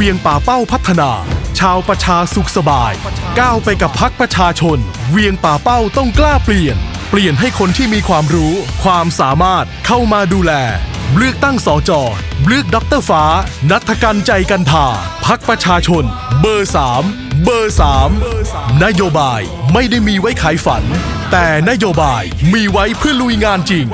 เวียงป่าเป้าพัฒนา ชาวประชาสุขสบาย ก้าวไปกับพักประชาชน เวียงป่าเป้าต้องกล้าเปลี่ยน เปลี่ยนให้คนที่มีความรู้ ความสามารถเข้ามาดูแล เลือกตั้งสอจอเลือกด็อกเตอร์ฟ้า นัทกันใจกันทาพักประชาชน เบอร์ 3 เบอร์ 3 นโยบายไม่ได้มีไว้ขายฝัน แต่นโยบายมีไว้เพื่อลุยงานจริง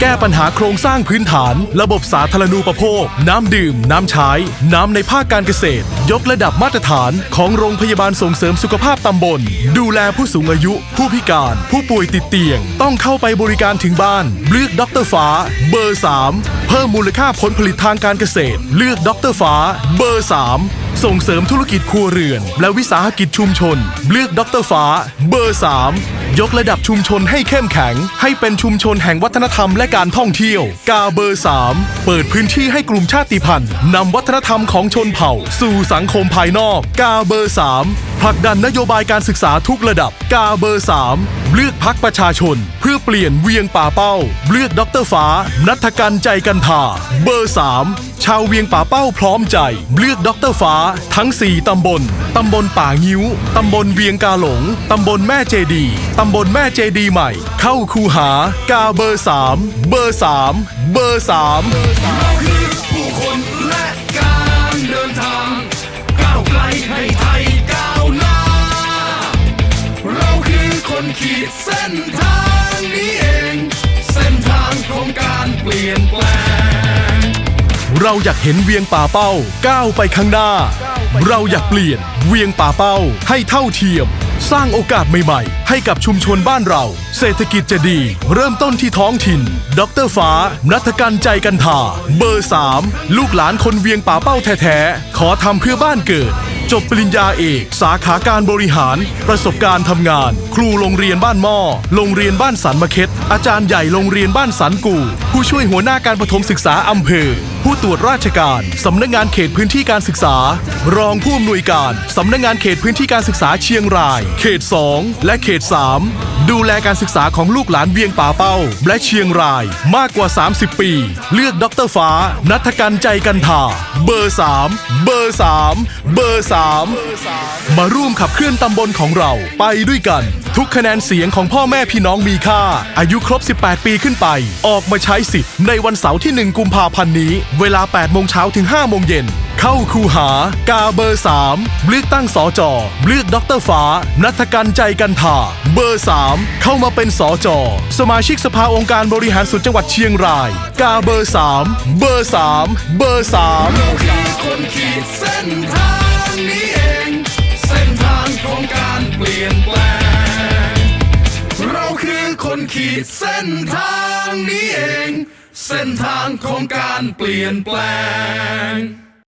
แก้ปัญหาโครงสร้างพื้นฐาน ระบบสาธารณูปโภค น้ำดื่ม น้ำใช้ น้ำในภาคการเกษตร ยกระดับมาตรฐานของโรงพยาบาลส่งเสริมสุขภาพตำบล ดูแลผู้สูงอายุ ผู้พิการ ผู้ป่วยติดเตียง ต้องเข้าไปบริการถึงบ้าน เลือกด็อกเตอร์ฟ้า เบอร์ 3 เพิ่มมูลค่าผลผลิตทางการเกษตร เลือกด็อกเตอร์ฟ้า เบอร์ 3ส่งเสริมธุรกิจครัวเรือน และวิสาหกิจชุมชน เลือกด็อกเตอร์ฟ้า เบอร์ 3 ยกระดับชุมชนให้เข้มแข็ง ให้เป็นชุมชนแห่งวัฒนธรรมและการท่องเที่ยว กาเบอร์ 3 เปิดพื้นที่ให้กลุ่มชาติพันธุ์นำวัฒนธรรมของชนเผ่า สู่สังคมภายนอก กาเบอร์ 3 ผลักดันนโยบายการศึกษาทุกระดับ กาเบอร์ 3 เลือกพักประชาชน เพื่อเปลี่ยนเวียงป่าเป้า เลือกด็อกเตอร์ฟ้า นัทกันใจกันทาเบอร์ 3 ชาวเวียงป่าเป้าพร้อมใจ เลือกด็อกเตอร์ฟ้า ทั้ง 4 ตำบล ตำบลป่างิ้ว ตำบลเวียงกาหลง ตำบลแม่เจดี ตำบลแม่เจดีใหม่ เข้าคูหากาเบอร์ 3 เบอร์ 3 เบอร์ 3 ดเส้นทางนี้เอง เส้นทางของการเปลี่ยนแปลง เราอยากเห็นเวียงป่าเป้าก้าวไปข้างหน้า เราอยากเปลี่ยนเวียงป่าเป้าให้เท่าเทียม สร้างโอกาสใหม่ๆ ให้กับชุมชนบ้านเรา เศรษฐกิจจะดี เริ่มต้นที่ท้องถิ่น ดรฟ้า นัทกันใจกันทาเบอร์ 3 ลูกหลานคนเวียงป่าเป้าแท้ๆ ขอทำเพื่อบ้านเกิด จบปริญญาเอก สาขาการบริหาร ประสบการณ์ทำงาน ครูโรงเรียนบ้านหม้อโรงเรียนบ้านสันมะเข็ดอาจารย์ใหญ่โรงเรียนบ้านสันกูผู้ช่วยหัวหน้าการปฐมศึกษาอำเภอผู้ตรวจราชการ สำนักงานเขตพื้นที่การศึกษา รองผู้อำนวยการ สำนักงานเขตพื้นที่การศึกษาเชียงราย เขต 2 และเขต 3 ดูแลการศึกษาของลูกหลานเวียงป่าเป้า และเชียงรายมากกว่า 30 ปี เลือกดรฟ้า นัทกันใจกันทาเบอร์ 3 เบอร์ 3 เบอร์ 3 มาร่วมขับเคลื่อนตำบลของเราไปด้วยกันทุกคะแนนเสียงของพ่อแม่พี่น้องมีค่า อายุครบ 18 ปีขึ้นไป ออกมาใช้สิทธิ์ในวันเสาร์ที่ 1 กุมภาพันธ์นี้ เวลา 8 โมงเช้าถึง 5 โมงเย็น เข้าคูหากาเบอร์ 3 เลือกตั้งสอจอเลือกดรฟ้า นัทกันใจกันทาเบอร์ 3 เข้ามาเป็นสอจอสมาชิกสภาองค์การบริหารส่วนจังหวัดเชียงราย กาเบอร์ 3 เบอร์ 3 เบอร์3เราคือคนขีดเส้นทาง ขีดเส้นทางนี้เอง เส้นทางของการเปลี่ยนแปลง